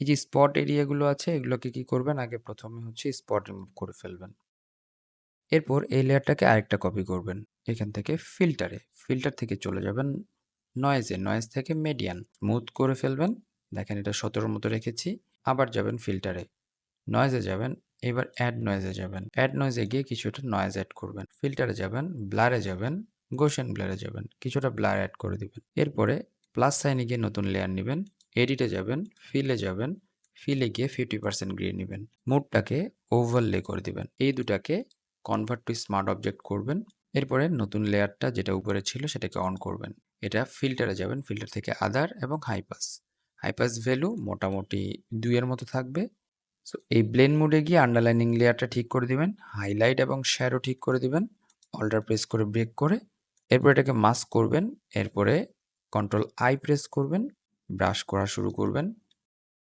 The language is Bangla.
এই যে স্পট এরিয়াগুলো আছে, এগুলোকে কি করবেন? আগে প্রথমে হচ্ছে স্পট রিমুভ করে ফেলবেন। এরপর এই লেয়ারটাকে আরেকটা কপি করবেন। এখান থেকে ফিল্টারে ফিল্টার থেকে চলে যাবেন নয়েজে নয়েজ থেকে মিডিয়ান স্মুথ করে ফেলবেন। দেখেন এটা সতেরোর মতো রেখেছি। আবার যাবেন ফিল্টারে নয়েজে যাবেন। এবার অ্যাড নয়েজে যাবেন। অ্যাড নয়েজে গিয়ে কিছুটা নয়েজ অ্যাড করবেন। ফিল্টারে যাবেন ব্লারে যাবেন গোশন ব্লারে যাবেন। কিছুটা ব্লার অ্যাড করে দিবেন। এরপরে প্লাস সাইনে গিয়ে নতুন লেয়ার নেবেন। এডিটে যাবেন ফিলে যাবেন ফিলে গিয়ে ফিফটি পার্সেন্ট গ্রিয়ে নেবেন। মুডটাকে ওভারলে করে দিবেন। এই দুটাকে কনভার্ট টু স্মার্ট অবজেক্ট করবেন। এরপরে নতুন লেয়ারটা যেটা উপরে ছিল সেটাকে অন করবেন। এটা ফিল্টারে যাবেন ফিল্টার থেকে আদার এবং হাইপাস হাইপাস ভ্যালু মোটামুটি দুইয়ের মতো থাকবে। সো এই ব্লেন মোডে গিয়ে আন্ডারলাইনিং লেয়ারটা ঠিক করে দিবেন হাইলাইট এবং শ্যারও ঠিক করে দিবেন অল্টার প্রেস করে ব্রেক করে। এরপর এটাকে মাস্ক করবেন, এরপরে কন্ট্রোল আই প্রেস করবেন ব্রাশ করা শুরু করবেন।